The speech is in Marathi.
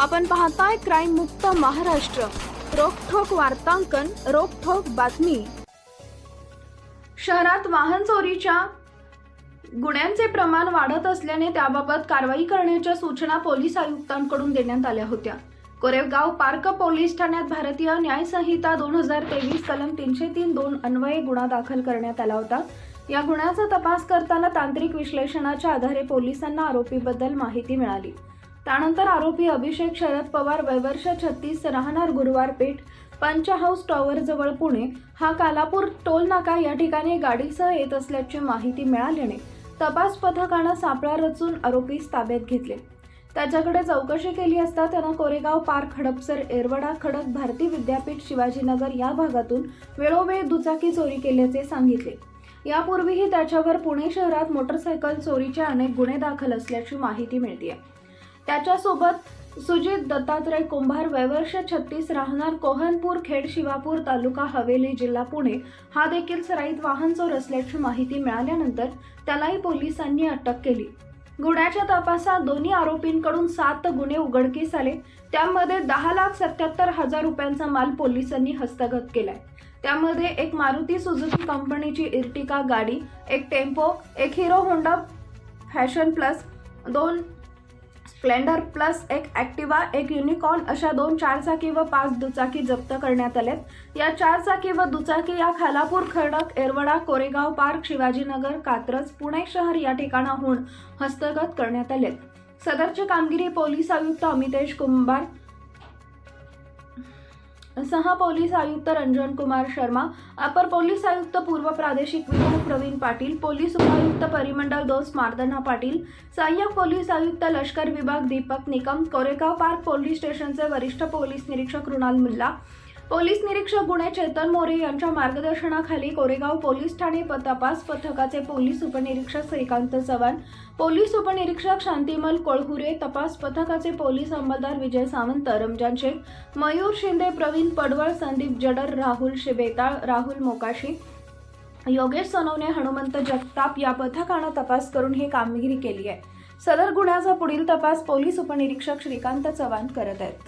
आपण पाहताय क्राईम मुक्त महाराष्ट्र. रोखोक वार्तांकन रोखोक बातमी. शहरात वाहन चोरीच्या गुन्ह्यांचे प्रमाण वाढत असल्याने त्याबाबत कारवाई करण्याच्या सूचना पोलीस आयुक्तांकडून देण्यात आल्या होत्या. कोरेगाव पार्क पोलीस ठाण्यात भारतीय न्याय संहिता दोन हजार तेवीस कलम तीनशे तीन दोन अन्वये गुन्हा दाखल करण्यात आला होता. या गुन्ह्याचा तपास करताना तांत्रिक विश्लेषणाच्या आधारे पोलिसांना आरोपीबद्दल माहिती मिळाली. त्यानंतर आरोपी अभिषेक शरद पवार वयवर्ष छत्तीस राहणार गुरुवार पेठ पंच हाऊस टॉवर जवळ पुणे. हा कालापूर टोल नाका या ठिकाणी गाडीसह येत असल्याची माहिती मिळाल्याने तपास पथकानं सापळा रचून आरोपीस ताब्यात घेतले. त्याच्याकडे चौकशी केली असता त्यानं कोरेगाव पार्क हडपसर एरवडा खडक भारती विद्यापीठ शिवाजीनगर या भागातून वेळोवेळी दुचाकी चोरी केल्याचे सांगितले. यापूर्वीही त्याच्यावर पुणे शहरात मोटरसायकल चोरीचे अनेक गुन्हे दाखल असल्याची माहिती मिळते त्याच्यासोबत सुजित दत्तात्रय कुंभार वयवर्ष छत्तीस राहणार कोहनपूर खेड शिवापूर तालुका हवेली जिल्हा पुणे. हा देखील सराईत वाहन चोर असल्याची माहिती मिळाल्यानंतर त्यालाही पोलिसांनी अटक केली. गुन्ह्याच्या तपासात दोन्ही आरोपींकडून सात गुन्हे उघडकीस आले. त्यामध्ये दहा लाख सत्याहत्तर हजार रुपयांचा माल पोलिसांनी हस्तगत केलाय. त्यामध्ये एक मारुती सुझुकी कंपनीची इर्टिका गाडी एक टेम्पो एक हिरो होंडा फॅशन प्लस दोन स्प्लेंडर प्लस एक ॲक्टिवा एक युनिकॉर्न अशा दोन चारचाकी व पाच दुचाकी जप्त करण्यात आल्यात या चारचाकी व दुचाकी या खालापूर खडक एरवडा कोरेगाव पार्क शिवाजीनगर कात्रज पुणे शहर या ठिकाणाहून हस्तगत करण्यात आलेत. सदरची कामगिरी पोलीस आयुक्त अमितेश कुंभार सहा पोलीस आयुक्त रंजन कुमार शर्मा अपर पोलीस आयुक्त पूर्व प्रादेशिक विभाग प्रवीण पाटील पोलीस उपायुक्त परिमंडळ दोस मार्दना पाटील सहाय्यक पोलीस आयुक्त लष्कर विभाग दीपक निकम कोरेगाव पार्क पोलीस स्टेशनचे वरिष्ठ पोलीस निरीक्षक रुणाल मुल्ला पोलीस निरीक्षक गुणे चेतन मोरे यांच्या मार्गदर्शनाखाली कोरेगाव पोलीस ठाणे प- तपास पथकाचे पोलीस उपनिरीक्षक श्रीकांत चव्हाण पोलीस उपनिरीक्षक शांतिमल कोळहुरे तपास पथकाचे पोलीस अंमलदार विजय सावंत रमजान शेख मयूर शिंदे प्रवीण पडवळ संदीप जडर राहुल शिबेताळ राहुल मोकाशी योगेश सोनवणे हनुमंत जगताप या पथकानं तपास करून ही कामगिरी केली आहे. सदर गुन्ह्याचा पुढील तपास पोलीस उपनिरीक्षक श्रीकांत चव्हाण करत आहेत.